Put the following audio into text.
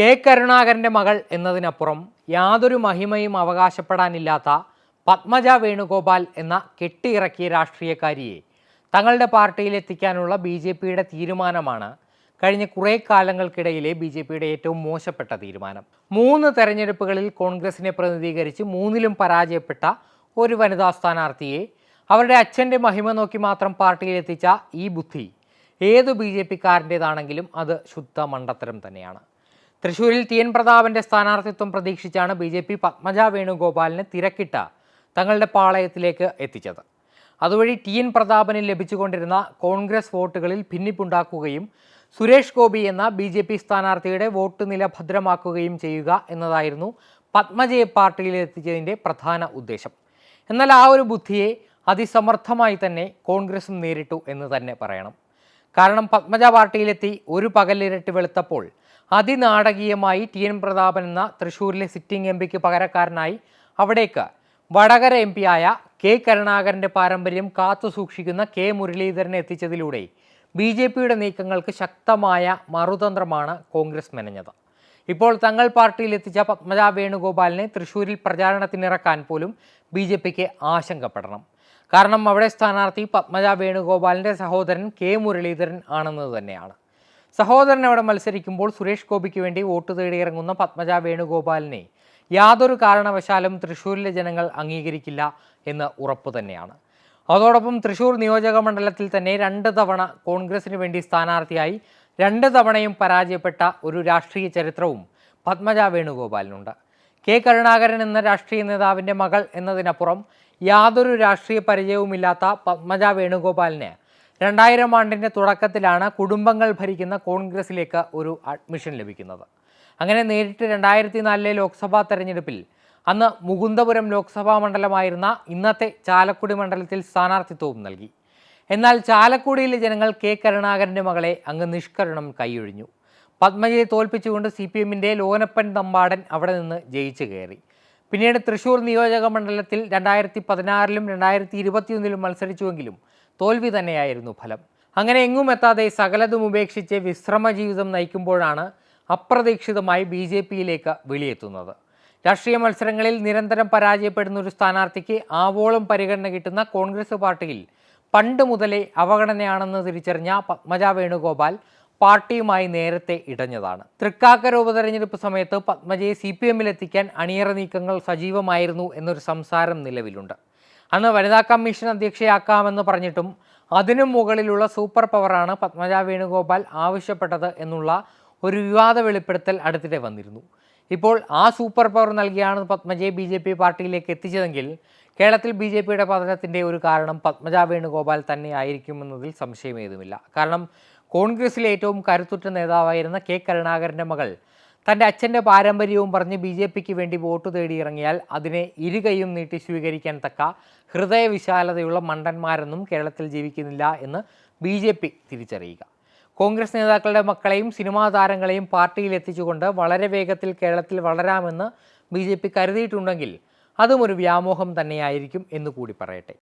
K കരുണാകരന്റെ മകൾ എന്നതിനപ്പുറം യാതൊരു മഹിമയും അവകാശപ്പെടാനില്ലാത്ത പത്മജ വേണുഗോപാൽ എന്ന കെട്ടിയിറക്കിയ രാഷ്ട്രീയക്കാരിയെ തങ്ങളുടെ പാർട്ടിയിലെത്തിക്കാനുള്ള ബി ജെ പിയുടെ തീരുമാനമാണ് കഴിഞ്ഞ കുറേ കാലങ്ങൾക്കിടയിലെ ബി ജെ പിയുടെ ഏറ്റവും മോശപ്പെട്ട തീരുമാനം. മൂന്ന് തെരഞ്ഞെടുപ്പുകളിൽ കോൺഗ്രസിനെ പ്രതിനിധീകരിച്ച് മൂന്നിലും പരാജയപ്പെട്ട ഒരു വനിതാ സ്ഥാനാർത്ഥിയെ അവരുടെ അച്ഛന്റെ മഹിമ നോക്കി മാത്രം പാർട്ടിയിലെത്തിച്ച ഈ ബുദ്ധി ഏത് ബി ജെ പിക്കാരന്റേതാണെങ്കിലും അത് ശുദ്ധ മണ്ടത്തരം തന്നെയാണ്. തൃശൂരിൽ ടി എൻ പ്രതാപന്റെ സ്ഥാനാർത്ഥിത്വം പ്രതീക്ഷിച്ചാണ് ബി ജെ പി പത്മജ വേണുഗോപാലിനെ തിരക്കിട്ട തങ്ങളുടെ പാളയത്തിലേക്ക് എത്തിച്ചത്. അതുവഴി ടി എൻ പ്രതാപന് ലഭിച്ചുകൊണ്ടിരുന്ന കോൺഗ്രസ് വോട്ടുകളിൽ ഭിന്നിപ്പുണ്ടാക്കുകയും സുരേഷ് ഗോപി എന്ന ബി ജെ പി സ്ഥാനാർത്ഥിയുടെ വോട്ട് നില ഭദ്രമാക്കുകയും ചെയ്യുക എന്നതായിരുന്നു പത്മജയെ പാർട്ടിയിൽ എത്തിച്ചതിന്റെ പ്രധാന ഉദ്ദേശം. എന്നാൽ ആ ഒരു ബുദ്ധിയെ അതിസമർത്ഥമായി തന്നെ കോൺഗ്രസും നേരിട്ടു എന്ന് തന്നെ പറയണം. കാരണം പത്മജ പാർട്ടിയിലെത്തി ഒരു പകലിരട്ടി വെളുത്തപ്പോൾ അതിനാടകീയമായി ടി എൻ പ്രതാപൻ എന്ന തൃശ്ശൂരിലെ സിറ്റിംഗ് എം പിക്ക് പകരക്കാരനായി അവിടേക്ക് വടകര എം ആയ കെ കരുണാകരന്റെ പാരമ്പര്യം കാത്തുസൂക്ഷിക്കുന്ന കെ മുരളീധരനെ എത്തിച്ചതിലൂടെ ബി ജെ പിയുടെ നീക്കങ്ങൾക്ക് ശക്തമായ മറുതന്ത്രമാണ് കോൺഗ്രസ് മെനഞ്ഞത്. ഇപ്പോൾ തങ്ങൾ പാർട്ടിയിൽ എത്തിച്ച പത്മജ വേണുഗോപാലിനെ തൃശ്ശൂരിൽ പ്രചാരണത്തിനിറക്കാൻ പോലും ബി ജെ പിക്ക് ആശങ്കപ്പെടണം. കാരണം അവിടെ സ്ഥാനാർത്ഥി പത്മജ വേണുഗോപാലിന്റെ സഹോദരൻ കെ മുരളീധരൻ ആണെന്നത് തന്നെയാണ്. സഹോദരൻ മത്സരിക്കുമ്പോൾ സുരേഷ് ഗോപിക്ക് വേണ്ടി വോട്ട് തേടിയിറങ്ങുന്ന പത്മജ വേണുഗോപാലിനെ യാതൊരു കാരണവശാലും തൃശ്ശൂരിലെ ജനങ്ങൾ അംഗീകരിക്കില്ല എന്ന് ഉറപ്പ് തന്നെയാണ്. അതോടൊപ്പം തൃശൂർ നിയോജക മണ്ഡലത്തിൽ തന്നെ രണ്ട് തവണ കോൺഗ്രസിന് വേണ്ടി സ്ഥാനാർത്ഥിയായി രണ്ട് തവണയും പരാജയപ്പെട്ട ഒരു രാഷ്ട്രീയ ചരിത്രവും പത്മജ വേണുഗോപാലിനുണ്ട്. കെ കരുണാകരൻ എന്ന രാഷ്ട്രീയ നേതാവിന്റെ മകൾ എന്നതിനപ്പുറം യാതൊരു രാഷ്ട്രീയ പരിചയവുമില്ലാത്ത പത്മജ വേണുഗോപാലിന് രണ്ടായിരം ആണ്ടിന്റെ തുടക്കത്തിലാണ് കുടുംബങ്ങൾ ഭരിക്കുന്ന കോൺഗ്രസിലേക്ക് ഒരു അഡ്മിഷൻ ലഭിക്കുന്നത്. അങ്ങനെ നേരിട്ട് രണ്ടായിരത്തി നാലിലെ ലോക്സഭാ തെരഞ്ഞെടുപ്പിൽ അന്ന് മുകുന്ദപുരം ലോക്സഭാ മണ്ഡലമായിരുന്ന ഇന്നത്തെ ചാലക്കുടി മണ്ഡലത്തിൽ സ്ഥാനാർത്ഥിത്വവും നൽകി. എന്നാൽ ചാലക്കുടിയിലെ ജനങ്ങൾ കെ കരുണാകരന്റെ മകളെ അങ്ങ് നിഷ്കരണം കൈയൊഴിഞ്ഞു. പത്മജയെ തോൽപ്പിച്ചുകൊണ്ട് സി പി എമ്മിന്റെ ലോനപ്പൻ തമ്പാടൻ അവിടെ നിന്ന് ജയിച്ചു കയറി. പിന്നീട് തൃശൂർ നിയോജക മണ്ഡലത്തിൽ രണ്ടായിരത്തി പതിനാറിലും രണ്ടായിരത്തി ഇരുപത്തിയൊന്നിലും മത്സരിച്ചുവെങ്കിലും തോൽവി തന്നെയായിരുന്നു ഫലം. അങ്ങനെ എങ്ങും എത്താതെ സകലതും ഉപേക്ഷിച്ച് വിശ്രമ ജീവിതം നയിക്കുമ്പോഴാണ് അപ്രതീക്ഷിതമായി ബി ജെ പിയിലേക്ക് വെളിയെത്തുന്നത്. രാഷ്ട്രീയ മത്സരങ്ങളിൽ നിരന്തരം പരാജയപ്പെടുന്ന ഒരു സ്ഥാനാർത്ഥിക്ക് ആവോളം പരിഗണന കിട്ടുന്ന കോൺഗ്രസ് പാർട്ടിയിൽ പണ്ട് മുതലേ അവഗണനയാണെന്ന് തിരിച്ചറിഞ്ഞ പത്മജ വേണുഗോപാൽ പാർട്ടിയുമായി നേരത്തെ ഇടഞ്ഞതാണ്. തൃക്കാക്കര ഉപതെരഞ്ഞെടുപ്പ് സമയത്ത് പത്മജയെ സി പി എമ്മിലെത്തിക്കാൻ അണിയറ നീക്കങ്ങൾ സജീവമായിരുന്നു എന്നൊരു സംസാരം നിലവിലുണ്ട്. അന്ന് വനിതാ കമ്മീഷൻ അധ്യക്ഷയാക്കാമെന്ന് പറഞ്ഞിട്ടും അതിനും മുകളിലുള്ള സൂപ്പർ പവറാണ് പത്മജ വേണുഗോപാൽ ആവശ്യപ്പെട്ടത് എന്നുള്ള ഒരു വിവാദ വെളിപ്പെടുത്തൽ അടുത്തിടെ വന്നിരുന്നു. ഇപ്പോൾ ആ സൂപ്പർ പവർ നൽകിയാണ് പത്മജയെ ബി ജെ പി പാർട്ടിയിലേക്ക് എത്തിച്ചതെങ്കിൽ കേരളത്തിൽ ബി ജെ പിയുടെ പതനത്തിന്റെ ഒരു കാരണം പത്മജ വേണുഗോപാൽ തന്നെ ആയിരിക്കുമെന്നതിൽ സംശയമേതുമില്ല. കാരണം കോൺഗ്രസിലെ ഏറ്റവും കരുത്തുറ്റ നേതാവായിരുന്ന കെ കരുണാകരന്റെ മകൾ തന്റെ അച്ഛന്റെ പാരമ്പര്യവും പറഞ്ഞ് ബി ജെ പിക്ക് വേണ്ടി വോട്ട് തേടിയിറങ്ങിയാൽ അതിനെ ഇരുകൈയും നീട്ടി സ്വീകരിക്കാൻ തക്ക ഹൃദയവിശാലതയുള്ള മണ്ടന്മാരൊന്നും കേരളത്തിൽ ജീവിക്കുന്നില്ല എന്ന് ബി ജെ പി തിരിച്ചറിയുക. കോൺഗ്രസ് നേതാക്കളുടെ മക്കളെയും സിനിമാ താരങ്ങളെയും പാർട്ടിയിൽ എത്തിച്ചുകൊണ്ട് വളരെ വേഗത്തിൽ കേരളത്തിൽ വളരാമെന്ന് ബി ജെ പി കരുതിയിട്ടുണ്ടെങ്കിൽ അതും ഒരു വ്യാമോഹം തന്നെയായിരിക്കും എന്ന് കൂടി പറയട്ടെ.